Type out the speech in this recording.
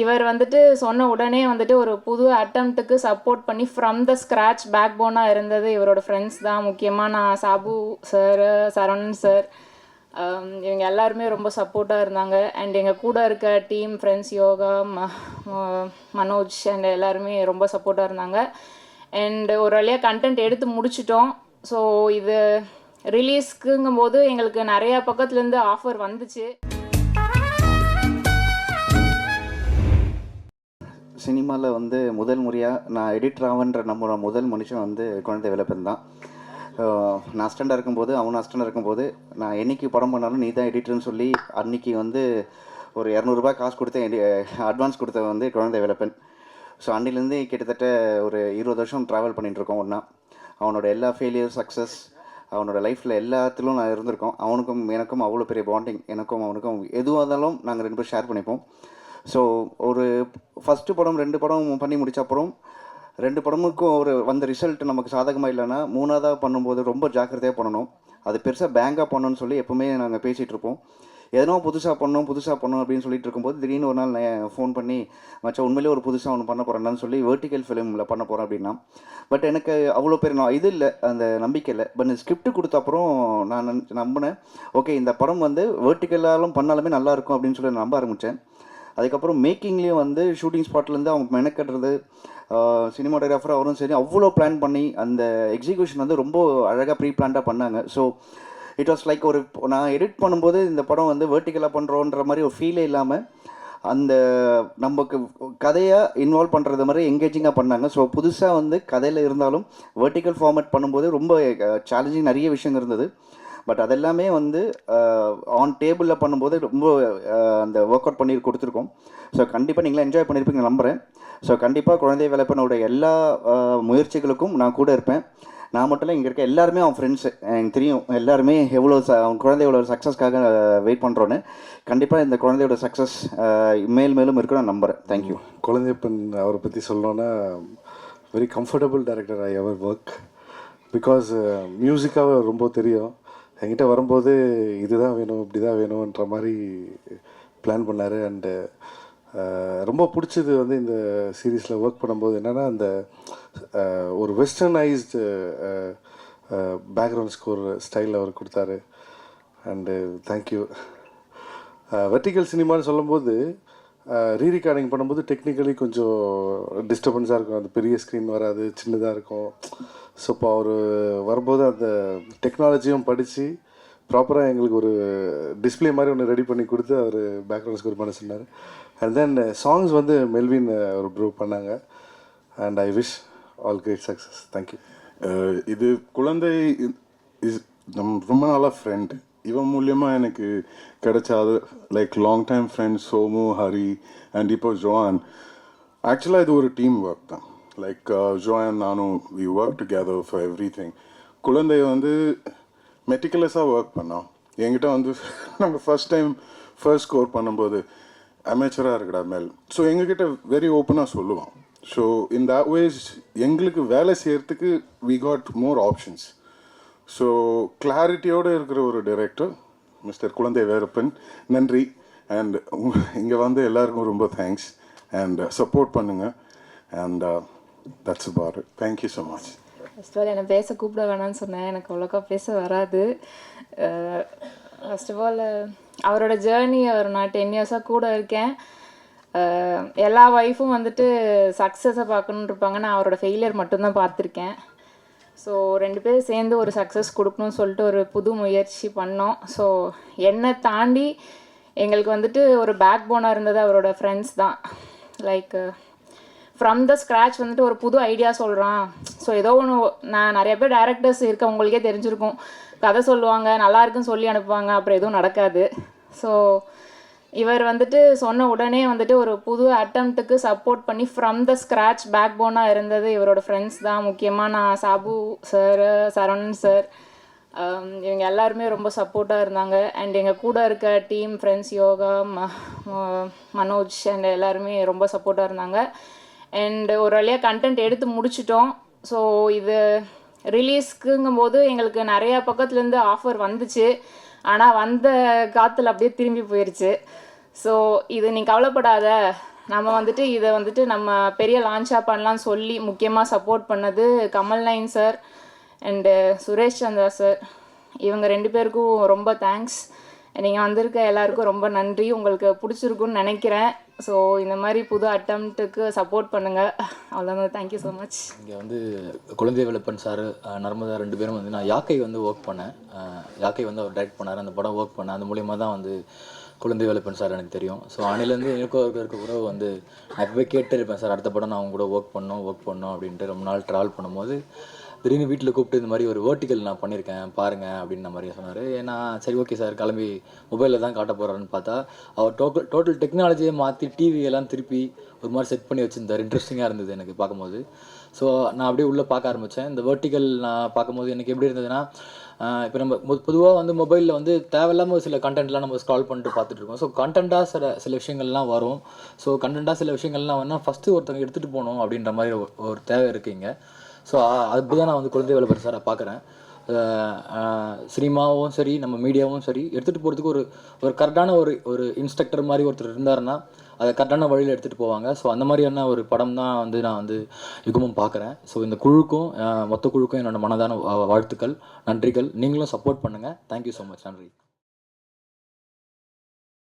இவர் வந்துட்டு சொன்ன உடனே வந்துட்டு ஒரு புது அட்டம்ப்ட்டுக்கு சப்போர்ட் பண்ணி ஃப்ரம் த ஸ்க்ராட்ச் பேக் போனாக இருந்தது இவரோட ஃப்ரெண்ட்ஸ் தான். முக்கியமாக நான் சாபு சார் சரவணன் சார் இவங்க எல்லாருமே ரொம்ப சப்போர்ட்டாக இருந்தாங்க. அண்ட் எங்கள் கூட இருக்க டீம் ஃப்ரெண்ட்ஸ் யோகா ம ம- மனோஜ் அண்ட் எல்லாருமே ரொம்ப சப்போர்ட்டாக இருந்தாங்க. அண்ட் ஒரு வழியாக கண்டென்ட் எடுத்து முடிச்சிட்டோம். ஸோ இது ரிலீஸ்க்குங்கும் போது எங்களுக்கு நிறையா பக்கத்துலேருந்து ஆஃபர் வந்துச்சு. சினிமாவில் வந்து முதல் முறையாக நான் எடிட் ஆவன்ற நம்மளோட முதல் மனுஷன் வந்து குழந்தை விளப்பன் தான். நான் அஸ்டண்டாக இருக்கும்போது அவனும் அஸ்டண்டாக இருக்கும்போது நான் என்னைக்கு படம் பண்ணாலும் நீ தான் எடிட்டர்னு சொல்லி அன்னைக்கு வந்து ஒரு இரநூறுபா காசு கொடுத்தேன் அட்வான்ஸ் கொடுத்த வந்து குழந்தை விளப்பன் ஸோ அன்னிலேருந்து கிட்டத்தட்ட ஒரு இருபது வருஷம் ட்ராவல் பண்ணிட்டுருக்கோம் ஒன்றா அவனோட எல்லா ஃபெயிலியர் சக்ஸஸ் அவனோட லைஃப்பில் எல்லாத்திலும் நான் இருந்திருக்கோம். அவனுக்கும் எனக்கும் அவ்வளோ பெரிய பாண்டிங் எனக்கும் அவனுக்கும் எதுவாக இருந்தாலும் நாங்கள் ரெண்டு பேரும் ஷேர் பண்ணிப்போம். ஸோ ஒரு ஃபஸ்ட்டு படம் ரெண்டு படம் பண்ணி முடித்த அப்புறம் ரெண்டு படமுக்கும் ஒரு வந்த ரிசல்ட் நமக்கு சாதகமாக இல்லைன்னா மூணாவதாக பண்ணும்போது ரொம்ப ஜாக்கிரதையாக பண்ணணும். அது பெருசாக பேங்காக பண்ணணும்னு சொல்லி எப்போவுமே நாங்கள் பேசிகிட்டு இருப்போம். எதனோ புதுசாக பண்ணணும் புதுசாக பண்ணணும் அப்படின்னு சொல்லிட்டு இருக்கும்போது திடீர்னு ஒரு நாள் நான் ஃபோன் பண்ணி மச்சான் உண்மையிலே ஒரு புதுசாக ஒன்று பண்ண போகிறேன்னு சொல்லி வெர்டிக்கல் ஃபிலிமில் பண்ண போகிறேன் அப்படின்னா பட் எனக்கு அவ்வளோ பேர் நான் இது இல்லை அந்த நம்பிக்கை இல்லை. பட் ஸ்கிரிப்ட் கொடுத்த அப்புறம் நான் நம்பினேன் ஓகே இந்த படம் வந்து வெர்டிக்கலாலும் பண்ணாலுமே நல்லாயிருக்கும் அப்படின்னு சொல்லி நான் நம்ப ஆரம்பித்தேன் அதுக்கப்புறம் மேக்கிங்லேயும் வந்து ஷூட்டிங் ஸ்பாட்லேருந்து அவங்க மெனக்கட்டுறது சினிமாட்டோகிராஃபர் அவரும் சரி அவ்வளோ பிளான் பண்ணி அந்த எக்ஸிக்யூஷன் வந்து ரொம்ப அழகாக ப்ரீ பிளான்டாக பண்ணாங்க. ஸோ இட் வாஸ் லைக் ஒரு நான் எடிட் பண்ணும்போது இந்த படம் வந்து வேர்ட்டிக்கலாக பண்ணுறோன்ற மாதிரி ஒரு ஃபீலே இல்லாமல் அந்த நமக்கு கதையாக இன்வால்வ் பண்ணுறது மாதிரி எங்கேஜிங்காக பண்ணாங்க. ஸோ புதுசாக வந்து கதையில் இருந்தாலும் வேர்ட்டிக்கல் ஃபார்மேட் பண்ணும்போது ரொம்ப சேலஞ்சிங் நிறைய விஷயம் இருந்தது. பட் அதெல்லாமே வந்து uh, ஆன் டேபிளில் பண்ணும்போது ரொம்ப uh, அந்த ஒர்க் அவுட் பண்ணி கொடுத்துருக்கோம். ஸோ கண்டிப்பாக நீங்களே என்ஜாய் பண்ணியிருப்பீங்க நம்புகிறேன் ஸோ கண்டிப்பாக குழந்தை வேலைப்பனோட எல்லா uh, முயற்சிகளுக்கும் நான் கூட இருப்பேன். நான் மட்டும் இல்லை இங்கே இருக்க எல்லாருமே அவன் ஃப்ரெண்ட்ஸு எனக்கு தெரியும் எல்லாருமே எவ்வளோ ச அவன் குழந்தையோட சக்ஸஸ்க்காக வெயிட் பண்ணுறோன்னு கண்டிப்பாக இந்த குழந்தையோட சக்ஸஸ் மேல் மேலும் இருக்குன்னு நான் நம்புகிறேன் தேங்க்யூ குழந்தைப்பன் அவரை பற்றி சொல்லணுன்னா very comfortable director I ever work because மியூசிக்காக ரொம்ப தெரியும். என்கிட்ட வரும்போது இதுதான் வேணும் இப்படி தான் வேணுன்ற மாதிரி பிளான் பண்ணார். அண்டு ரொம்ப பிடிச்சது வந்து இந்த சீரீஸில் ஒர்க் பண்ணும்போது என்னென்னா அந்த ஒரு வெஸ்டர்னைஸ்டு பேக்ரவுண்ட் ஸ்கோர் ஸ்டைலில் அவர் கொடுத்தாரு. அண்டு தேங்க்யூ வெர்டிக்கல் சினிமான்னு சொல்லும்போது ரீ ரெக்கார்டிங் பண்ணும்போது டெக்னிக்கலி கொஞ்சம் டிஸ்டர்பன்ஸாக இருக்கும். அந்த பெரிய ஸ்க்ரீன் வராது சின்னதாக இருக்கும். ஸோ இப்போ அவர் வரும்போது அந்த டெக்னாலஜியும் படித்து ப்ராப்பராக எங்களுக்கு ஒரு டிஸ்ப்ளே மாதிரி ஒன்று ரெடி பண்ணி கொடுத்து அவர் பேக்ரவுண்ட் ஸ்கோர் பண்ண சொன்னார். அண்ட் தென் சாங்ஸ் வந்து மெல்வின் uh, ஒரு ப்ரூவ் பண்ணாங்க. And I wish all great success thank you இது குழந்தை இஸ் நம் ரொம்ப நாளாக ஃப்ரெண்டு இவன் மூலியமாக எனக்கு கிடைச்சாது. Like long time friend Somu Hari and இப்போ ஜோயான் ஆக்சுவலாக இது ஒரு டீம் ஒர்க் தான். லைக் uh, ஜோயான் நானும் we work together for everything குழந்தைய வந்து மெட்டிகுலஸாக ஒர்க் பண்ணோம். என்கிட்ட வந்து நம்ம ஃபர்ஸ்ட் டைம் ஃபர்ஸ்ட் ஸ்கோர் பண்ணும்போது அமேச்சராக இருக்கடா மேல் ஸோ எங்ககிட்ட வெரி ஓப்பனாக சொல்லுவான். ஸோ இன் that எங்களுக்கு வேலை செய்கிறதுக்கு we got more options so கிளாரிட்டியோடு இருக்கிற ஒரு டைரக்டர் மிஸ்டர் குழந்தை வேரப்பன் நன்றி. அண்ட் இங்கே வந்து எல்லாருக்கும் ரொம்ப தேங்க்ஸ் அண்ட் சப்போர்ட் பண்ணுங்கள் and that's far thank you so much first all என்னை பேச கூப்பிட வேணாம்னு சொன்னேன். எனக்கு அவ்வளோக்கா பேச வராது. ஃபர்ஸ்ட் ஆஃப் ஆல் அவரோட ஜேர்னி அவர் நான் டென் இயர்ஸாக கூட இருக்கேன். Uh, எல்லா ஒய்ஃபும் வந்துட்டு சக்ஸஸை பார்க்கணுன்னு இருப்பாங்க. நான் அவரோட ஃபெயிலியர் மட்டும்தான் பார்த்துருக்கேன். ஸோ ரெண்டு பேரும் சேர்ந்து ஒரு சக்ஸஸ் கொடுக்கணும்னு சொல்லிட்டு ஒரு புது முயற்சி பண்ணோம். ஸோ என்னை தாண்டி எங்களுக்கு வந்துட்டு ஒரு பேக் போனாக இருந்தது அவரோட ஃப்ரெண்ட்ஸ் தான். லைக் ஃப்ரம் த ஸ்க்ராட்ச் வந்துட்டு ஒரு புது ஐடியா சொல்கிறான் ஸோ ஏதோ ஒன்று நான் நிறைய பேர் டேரக்டர்ஸ் இருக்க உங்களுக்கே தெரிஞ்சிருக்கும். கதை சொல்லுவாங்க நல்லா இருக்குன்னு சொல்லி அனுப்புவாங்க அப்புறம் எதுவும் நடக்காது. ஸோ இவர் வந்துட்டு சொன்ன உடனே வந்துட்டு ஒரு புது அட்டம்ப்ட்டுக்கு சப்போர்ட் பண்ணி ஃப்ரம் த ஸ்க்ராட்ச் பேக் போனாக இருந்தது இவரோட ஃப்ரெண்ட்ஸ் தான். முக்கியமாக நான் சாபு சார் சரவணன் சார் இவங்க எல்லாருமே ரொம்ப சப்போர்ட்டாக இருந்தாங்க. அண்ட் எங்கள் கூட இருக்க டீம் ஃப்ரெண்ட்ஸ் யோகா ம ம- மனோஜ் அண்ட் எல்லாருமே ரொம்ப சப்போர்ட்டாக இருந்தாங்க. அண்ட் ஒரு வழியாக கண்டென்ட் எடுத்து முடிச்சிட்டோம். ஸோ இது ரிலீஸ்க்குங்கும் போது எங்களுக்கு நிறையா பக்கத்துலேருந்து ஆஃபர் வந்துச்சு. ஆனால் வந்த காற்றுல அப்படியே திரும்பி போயிடுச்சு ஸோ இது நீ கவலைப்படாத. நம்ம வந்துட்டு இதை வந்துட்டு நம்ம பெரிய லான்ச்சாக பண்ணலாம்னு சொல்லி முக்கியமாக சப்போர்ட் பண்ணது Kamal Nayan sir and Suresh Chandra sir இவங்க ரெண்டு பேருக்கும் ரொம்ப தேங்க்ஸ் நீங்கள் வந்திருக்க எல்லாருக்கும் ரொம்ப நன்றி. உங்களுக்கு பிடிச்சிருக்குன்னு நினைக்கிறேன். ஸோ இந்த மாதிரி புது அட்டம்ப்ட்டுக்கு சப்போர்ட் பண்ணுங்கள் அவ்வளோதான் தேங்க்யூ ஸோ மச் இங்கே வந்து குழந்தை வெளப்பன் சார் நர்மதா ரெண்டு பேரும் வந்து நான் யாக்கை வந்து ஒர்க் பண்ணேன். யாக்கை வந்து அவர் டைரக்ட் பண்ணார். அந்த படம் ஒர்க் பண்ணேன் அது மூலியமாக தான் வந்து குழந்தை வேலப்பன் சார் எனக்கு தெரியும். ஸோ அணிலேருந்து எனக்கும் அவருக்கு இருக்க கூட வந்து நான் எப்பவே கேட்டு இருப்பேன் சார் அடுத்த படம் நான் அவங்க கூட ஒர்க் பண்ணோம் ஒர்க் பண்ணோம் அப்படின்ட்டு. ரொம்ப நாள் ட்ராவல் பண்ணும்போது திடீர்னு வீட்டில் கூப்பிட்டு இந்த மாதிரி ஒரு வேர்ட்டிக்கல் நான் பண்ணியிருக்கேன் பாருங்க அப்படின்ன மாதிரி சொன்னார். ஏன்னா சரி ஓகே சார் கிளம்பி மொபைலில் தான் காட்ட போகிறாருன்னு பார்த்தா அவர் டோட்டல் டோட்டல் டெக்னாலஜியை மாற்றி டிவியெல்லாம் திருப்பி ஒரு மாதிரி செட் பண்ணி வச்சுருந்தார். இன்ட்ரெஸ்டிங்காக இருந்தது எனக்கு பார்க்கும்போது. ஸோ நான் அப்படியே உள்ளே பார்க்க ஆரம்பித்தேன் இந்த வேர்ட்டிக்கல் நான் பார்க்கும்போது எனக்கு எப்படி இருந்ததுன்னா இப்போ நம்ம பொதுவாக வந்து மொபைலில் வந்து தேவையில்லாமல் சில கண்டென்ட்லாம் நம்ம ஸ்க்ரால் பண்ணிட்டு பார்த்துட்டு இருக்கோம். ஸோ கண்டென்ட்டாக சில சில விஷயங்கள்லாம் வரும். ஸோ கண்டென்ட்டாக சில விஷயங்கள்லாம் வேணால் ஃபஸ்ட்டு ஒருத்தவங்க எடுத்துகிட்டு போகணும் அப்படின்ற மாதிரி ஒரு- ஒரு தேவை இருக்குங்க ஸோ அப்படி தான் நான் வந்து குழந்தை வேலை சாரை பார்க்குறேன். சினிமாவும் சரி நம்ம மீடியாவும் சரி எடுத்துகிட்டு போகிறதுக்கு ஒரு ஒரு கரெக்டான ஒரு ஒரு இன்ஸ்ட்ரக்டர் மாதிரி ஒருத்தர் இருந்தாருன்னா அதை கரெக்டான வழியில் எடுத்துகிட்டு போவாங்க. ஸோ அந்த மாதிரியான ஒரு படம் தான் வந்து நான் வந்து யுகமும் பார்க்குறேன். ஸோ இந்த குழுக்கும் மொத்த குழுக்கும் என்னோட மனதான வா- வாழ்த்துக்கள் நன்றிகள். நீங்களும் சப்போர்ட் பண்ணுங்கள் தேங்க்யூ ஸோ மச் நன்றி.